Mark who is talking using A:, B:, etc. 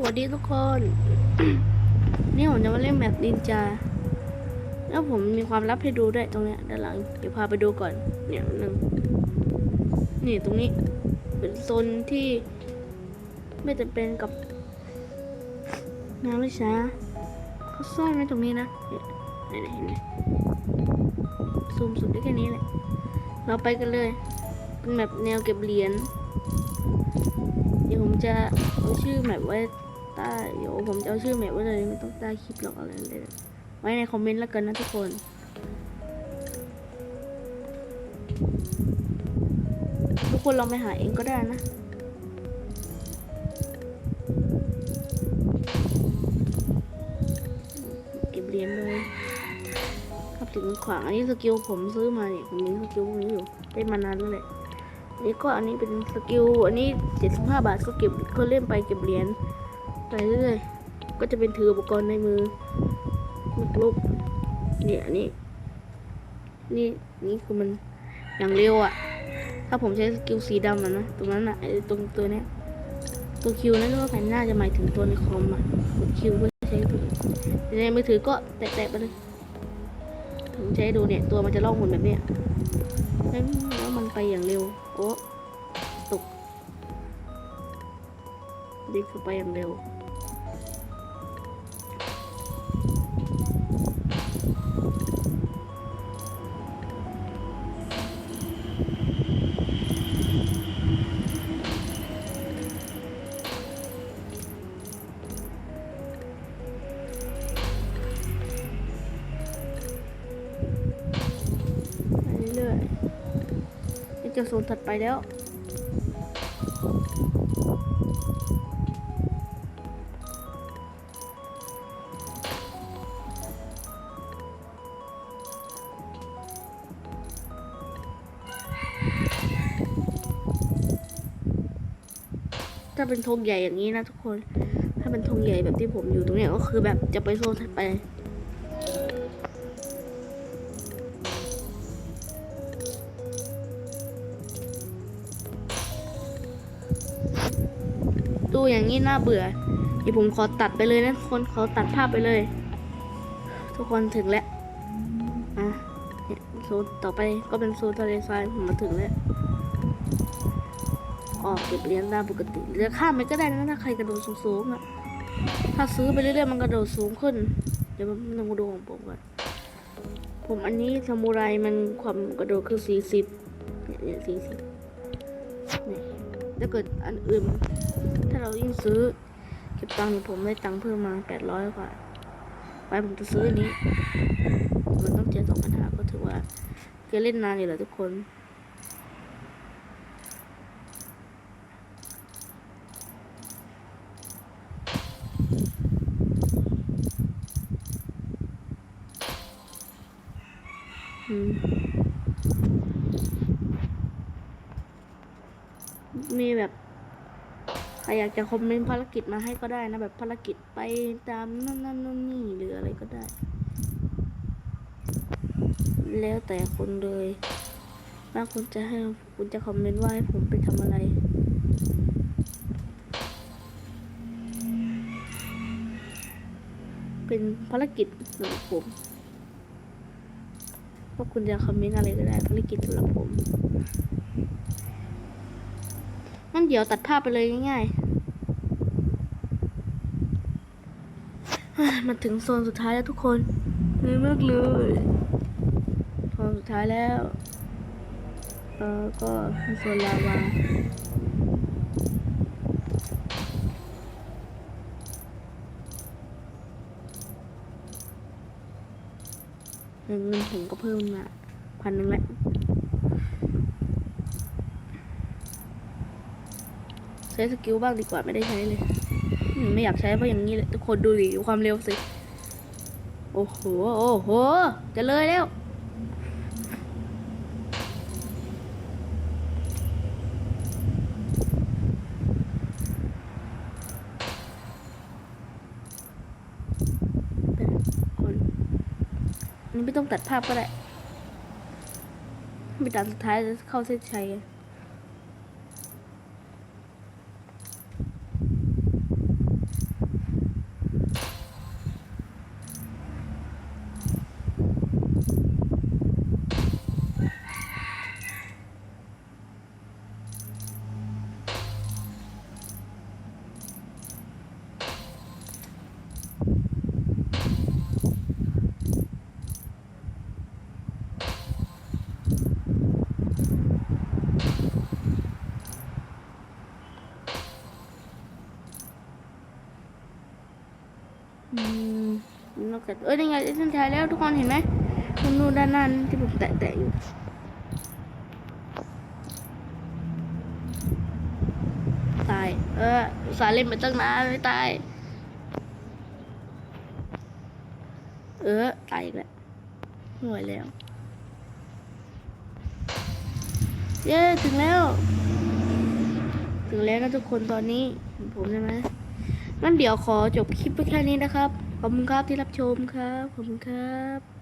A: สวัสดีทุกคน นี่ผมจะมาเล่นแมปนินจา แล้วผมมีความลับให้ดูด้วยตรงเนี้ยด้านหลัง เดี๋ยวพาไปดูก่อน เนี่ยหนึ่งนี่ตรงนี้ เป็นโซนที่ ไม่จำเป็นกับงานวิชาเขาซ่อนไว้ตรงนี้นะเนี่ยไหนๆเห็นไหมซูมสุดได้แค่นี้แหละ เราไปกันเลย เป็นแบบแนวเก็บเหรียญ เดี๋ยวผมจะเอาชื่อแมปไว้ ใต้เดี๋ยวผมจะเอาชื่อแมปไว้เลยไม่ต้องใต้คลิปหรอกอะไรเลย ไว้ในคอมเมนต์แล้วกันนะทุกคนทุกคนลองไปหาเองก็ได้นะเก็บเหรียญเลยครับถึงขวางอันนี้สกิลผมซื้อมาเนี่ยผมมีสกิลพวกนี้อยู่ได้มานานแล้วแหละนนี้ก็อันนี้เป็นสกิลอันนี้เจ็ดสิบห้าบาทก็เก็บก็เล่นไปเก็บเหรียญ ไปเรื่อยๆก็จะเป็นถืออุปกรณ์ในมือลุกเนี่ยนนี้นี่นี่คือมันอย่างเร็วอะถ้าผมใช้สกิลสีดำอะนะตรงนั้นอะไอ้ตรงตัวเนี้ยตัวคิวนั่นก็แผ่นหน้าจะหมายถึงตัวในคอมอะกดคิวก็ใช้ตัวในมือถือก็แตะๆไปเลยผมจะให้ดูเนี่ยตัวมันจะล่องหนแบบเนี้ยแล้วมันไปอย่างเร็วโอ้ตกนี่คือไปอย่างเร็ว จะโซนถัดไปแล้ว ถ้าเป็นธงใหญ่อย่างนี้นะทุกคน ถ้าเป็นธงใหญ่แบบที่ผมอยู่ตรงเนี้ยก็คือแบบจะไปโซนถัดไป ดูอย่างนี้น่าเบื่อเดี๋ยวผมขอตัดไปเลยนะทุกคนขอตัดภาพไปเลย ทุกคนถึงแล้วอะเนี่ยโซนต่อไปก็เป็นโซนทะเลทรายผมมาถึงแล้วออกเก็บเหรียญตามปกติหรือข้ามไปก็ได้นะถ้าใครกระโดดสูงๆอะถ้าซื้อไปเรื่อยๆมันกระโดดสูงขึ้น เดี๋ยวมันต้องมาดูของผมก่อนผมอันนี้ซามูไรมันความกระโดดคือสี่สิบเนี่ยสี่สิบ ถ้าเกิดอันอื่น ถ้าเรายิ่งซื้อ เก็บตังค์ผมได้ตังค์เพิ่มมาแปดร้อยกว่าไปผมจะซื้ออันนี้ มันต้องเจ็ดสองพันห้าก็ถือว่าเกเล่นนานอยู่แหละทุกคนอืม มีแบบใครอยากจะคอมเมนต์ภารกิจมาให้ก็ได้นะ แบบภารกิจไปตามนั่นนั่นนู่นนี่หรืออะไรก็ได้ แล้วแต่คนเลยว่าคุณจะให้คุณจะคอมเมนต์ว่าให้ผมไปทำอะไรเป็นภารกิจสำหรับผมว่าคุณจะคอมเมนต์อะไรก็ได้ภารกิจสำหรับผม งั้นเดี๋ยวตัดภาพไปเลยง่ายๆมาถึงโซนสุดท้ายแล้วทุกคนเหนื่อยมากเลยโซนสุดท้ายแล้วเออก็โซนลาวาเงินผมก็เพิ่มมาพันหนึ่งแล้ว ช้สกิลบ้างดีกว่าไม่ได้ใช้เลย ไม่อยากใช้เพราะอย่างนี้เลยทุกคนดูดิดูความเร็วสิ โอ้โห โอ้โห จะเลยแล้วเป็นคนอันนี้ไม่ต้องตัดภาพก็ได้ ไม่ตัดสุดท้ายจะเข้าเส้นชัย นอกจากเอ้ยนี่ไงเส้นชัยแล้วทุกคนเห็นไหมนู่นนู่นด้านนั้นที่ผมแตะๆอยู่ตาย เออสาห์เล่นมาตั้งนานไม่ตาย เออตายอีกแล้วไม่ไหวแล้ว เย้ ถึงแล้ว ถึงแล้วนะทุกคนตอนนี้ผมใช่ไหม งั้นเดี๋ยวขอจบคลิปไปแค่นี้นะครับ ขอบคุณครับที่รับชมครับ ขอบคุณครับ